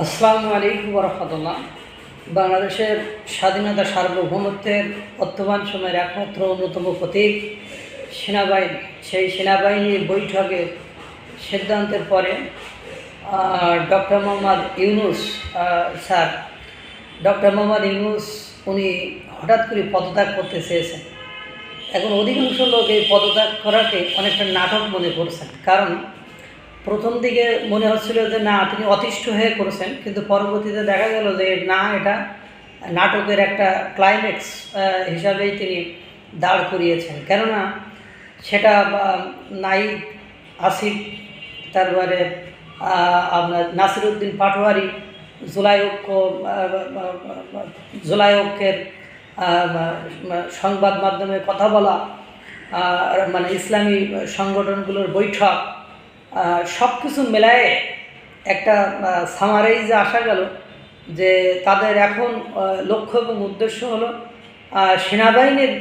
আসসালামু আলাইকুম রহমতুল্লাহ। বাংলাদেশের স্বাধীনতা সার্বভৌমত্বের বর্তমান সময়ের একমাত্র অন্যতম প্রতীক সেনাবাহিনী। সেই সেনাবাহিনীর বৈঠকে সিদ্ধান্তের পরে doctor Mohammad Yunus sir, doctor Mohammad Yunus, উনি হঠাৎ করে পদত্যাগ করতে চেয়েছেন। এখন অধিকাংশ লোক এই পদত্যাগ করাকে অনেকটা নাটক মনে করছেন। কারণ প্রথম দিকে মনে হচ্ছিল যে না তিনি অতিষ্ঠ হয়ে করেছেন কিন্তু পরবর্তীতে দেখা গেল যে না এটা নাটকের একটা ক্লাইম্যাক্স হিসাবেই তিনি দাঁড় করিয়েছেন। কেননা সেটা নাইক আসিফ তারপরে আপনার নাসিরুদ্দিন পাটোয়ারি জুলাই ঐক্য আহ, জুলাই ঐক্যের আহ, সংবাদ মাধ্যমে কথা বলা মানে ইসলামী সংগঠনগুলোর বৈঠক সব কিছু মেলায় একটা সামারাইজে আসা গেল যে তাদের এখন লক্ষ্য এবং উদ্দেশ্য হলো সেনাবাহিনীর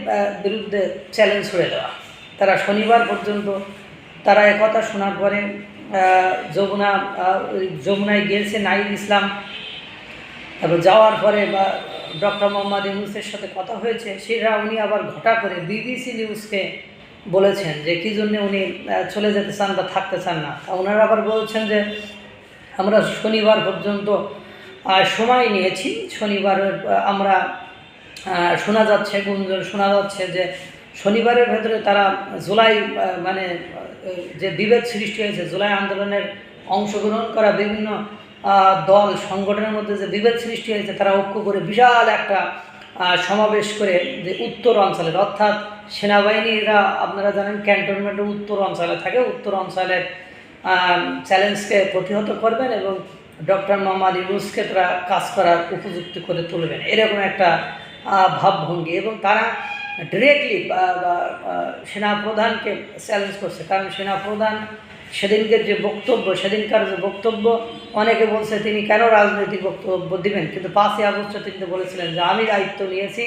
বিরুদ্ধে চ্যালেঞ্জ হয়ে দেওয়া। তারা শনিবার পর্যন্ত, তারা একথা শোনার পরে যমুনা যমুনায় গিয়েছে নাইল ইসলাম। তারপর যাওয়ার পরে বা ডক্টর মোহাম্মদ ইউনুসের সাথে কথা হয়েছে, সেটা উনি আবার ঘটা করে, বিবিসি নিউজকে বলেছেন যে কী জন্যে উনি চলে যেতে চান বা থাকতে চান না। ওনারা আবার বলছেন যে আমরা শনিবার পর্যন্ত সময় নিয়েছি। শনিবারের আহ, আমরা শোনা যাচ্ছে গুঞ্জন শোনা যাচ্ছে যে শনিবারের ভেতরে তারা জুলাই মানে যে বিভেদ সৃষ্টি হয়েছে জুলাই আন্দোলনের অংশগ্রহণ করা বিভিন্ন দল সংগঠনের মধ্যে যে বিভেদ সৃষ্টি হয়েছে তারা ঐক্য করে বিশাল একটা সমাবেশ করে যে উত্তর অঞ্চলের অর্থাৎ সেনাবাহিনীরা, আপনারা জানেন, ক্যান্টনমেন্টের উত্তর অঞ্চলে থাকে। উত্তর অঞ্চলের চ্যালেঞ্জকে প্রতিহত করবেন এবং ডক্টর মোহাম্মদ ইউনুসকে তারা কাজ করার উপযুক্ত করে তুলবেন। এরকম একটা ভাবভঙ্গি এবং তারা ডিরেক্টলি সেনাপ্রধানকে চ্যালেঞ্জ করছে। কারণ সেনাপ্রধান সেদিনকের যে বক্তব্য, সেদিনকার যে বক্তব্য, অনেকে বলছে তিনি কেন রাজনৈতিক বক্তব্য দিবেন? কিন্তু পাঁচই আগস্টে তিনি বলেছিলেন যে, আমি দায়িত্ব নিয়েছি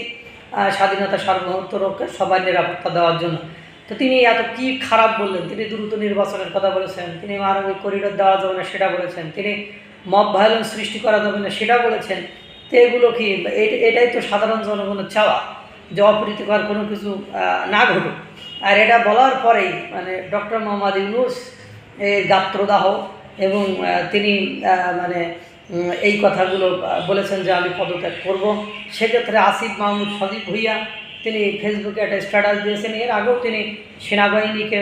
স্বাধীনতা সার্বভৌমত্ব সবার নিরাপত্তা দেওয়ার জন্য। তো তিনি এত কি খারাপ বললেন? তিনি দ্রুত নির্বাচনের কথা বলেছেন। তিনি মানবিক করিডোর দেওয়া যাবে না সেটা বলেছেন। তিনি মব ভায়োলেন্স সৃষ্টি করা যাবে না সেটা বলেছেন। তো এগুলো কি এটাই তো সাধারণ জনগণের চাওয়া যে অপ্রীতিকর কোনো কিছু না ঘটুক। আর এটা বলার পরেই মানে ডক্টর মোহাম্মদ ইউনুস গাত্রদাহ এবং তিনি মানে এই কথাগুলো বলেছেন যে আমি পদত্যাগ করব। সেক্ষেত্রে আসিফ মাহমুদ সদীপ ভুইয়া, তিনি ফেসবুকে একটা স্ট্যাটাস দিয়েছেন। এর আগেও তিনি সেনাবাহিনীকে,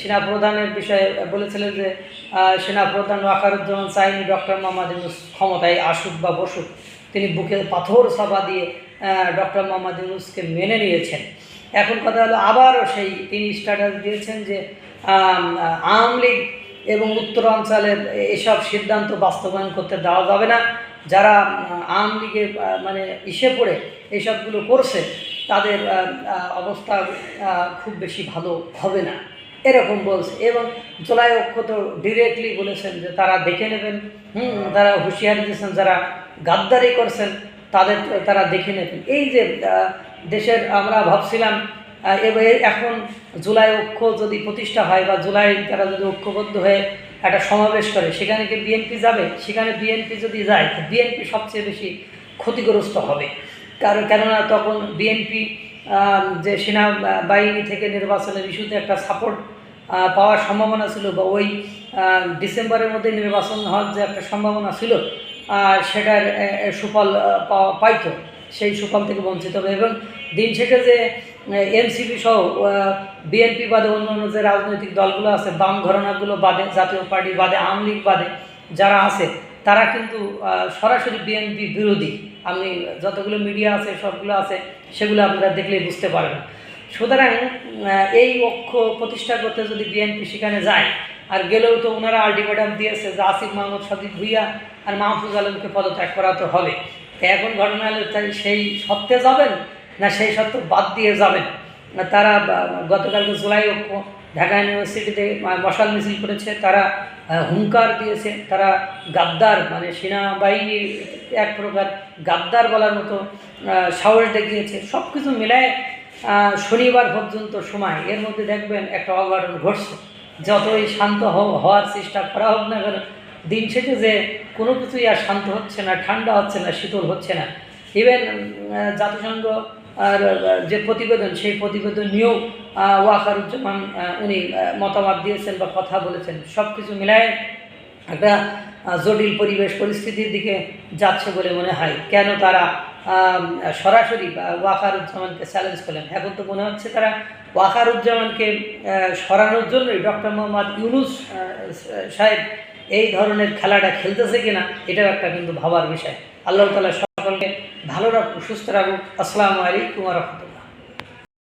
সেনাপ্রধানের বিষয়ে বলেছিলেন যে সেনাপ্রধান ওয়াকারুজ্জামান চাইনি ডক্টর মোহাম্মদ ইউনুস ক্ষমতায় আসুক বা বসুক। তিনি বুকে পাথর চাপা দিয়ে ডক্টর মোহাম্মদ ইউনুসকে মেনে নিয়েছেন। এখন কথা হলো আবারও সেই তিনি স্ট্যাটাস দিয়েছেন যে আওয়ামী লীগ এবং উত্তরাঞ্চলের এসব সিদ্ধান্ত বাস্তবায়ন করতে দেওয়া যাবে না। যারা আওয়ামী লীগের মানে ইসে পড়ে এসবগুলো করছে, তাদের অবস্থা খুব বেশি ভালো হবে না। এরকম বলছে। এবং জুলাই অক্ষ তো ডিরেক্টলি বলেছেন যে তারা দেখে নেবেন। হুম, তারা হুঁশিয়ারি দিয়েছেন, যারা গাদ্দারি করছেন, তাদের, তারা দেখে নেবেন। এই যে দেশের, আমরা ভাবছিলাম এবার এখন জুলাই ঐক্য যদি প্রতিষ্ঠা হয় বা জুলাই তারা যদি ঐক্যবদ্ধ হয়ে একটা সমাবেশ করে, সেখানে কি বিএনপি যাবে? সেখানে বিএনপি যদি যায়, তো বিএনপি সবচেয়ে বেশি ক্ষতিগ্রস্ত হবে। কারণ, কেননা তখন বিএনপি যে সেনাবাহিনী থেকে নির্বাচনের ইস্যুতে একটা সাপোর্ট পাওয়ার সম্ভাবনা ছিল বা ওই ডিসেম্বরের মধ্যে নির্বাচন হওয়ার যে একটা সম্ভাবনা ছিল সেটার সুফল পাইতো। সেই সুফল থেকে বঞ্চিত হবে এবং দিন শেষে যে এনসিপি সহ বিএনপি বাদে অন্যান্য যে রাজনৈতিক দলগুলো আছে, বাম ঘরানাগুলো বাদে, জাতীয় পার্টি বাদে, আওয়ামী লীগ বাদে যারা আছে, তারা কিন্তু সরাসরি বিএনপি বিরোধী। আপনি যতগুলো মিডিয়া আছে, সবগুলো আছে, সেগুলো আপনারা দেখলেই বুঝতে পারবেন। সুতরাং এই অক্ষ প্রতিষ্ঠা করতে যদি বিএনপি সেখানে যায়, আর গেলেও তো ওনারা আলটিমেটাম দিয়েছে যে আসিফ মাহমুদ সদিক ভুইয়া আর মাহফুজ আলমকে পদত্যাগ করাতে হবে। এখন ঘটনা হলো, তাই সেই সত্ত্বে যাবেন না সেই সত্ত্বে বাদ দিয়ে যাবেন? না তারা গতকালকে জুলাই ঢাকা ইউনিভার্সিটিতে মশাল মিছিল করেছে, তারা হুঙ্কার দিয়েছে, তারা গাদ্দার মানে সেনাবাহিনীর এক প্রকার গাদ্দার বলার মতো সাহস দেখিয়েছে। সব কিছু মিলায় শনিবার পর্যন্ত সময়। এর মধ্যে দেখবেন একটা অঘটন ঘটছে। যতই শান্ত হওয়ার চেষ্টা করা হোক না কেন দিন শেষে যে কোনো কিছুই আর শান্ত হচ্ছে না, ঠান্ডা হচ্ছে না, শীতল হচ্ছে না। ইভেন জাতিসংঘ আর যে প্রতিবেদন, সেই প্রতিবেদন নিয়েও ওয়াকারুজ্জামান উনি মতামত দিয়েছেন বা কথা বলেছেন। সব কিছু মিলায় একটা জটিল পরিবেশ পরিস্থিতির দিকে যাচ্ছে বলে মনে হয়। কেন তারা সরাসরি ওয়াকারুজ্জামানকে চ্যালেঞ্জ করলেন? এখন তো মনে হচ্ছে তারা ওয়াকারুজ্জামানকে সরানোর জন্যই ডক্টর মোহাম্মদ ইউনুস সাহেব এই ধরনের খেলাটা খেলতেছে কিনা, এটাও একটা কিন্তু ভাবার বিষয়। আল্লাহ তালা সকলকে ভালো রাখুক, সুস্থ রাখুক। আসসালামু আলাইকুম রহমতুল্লাহ।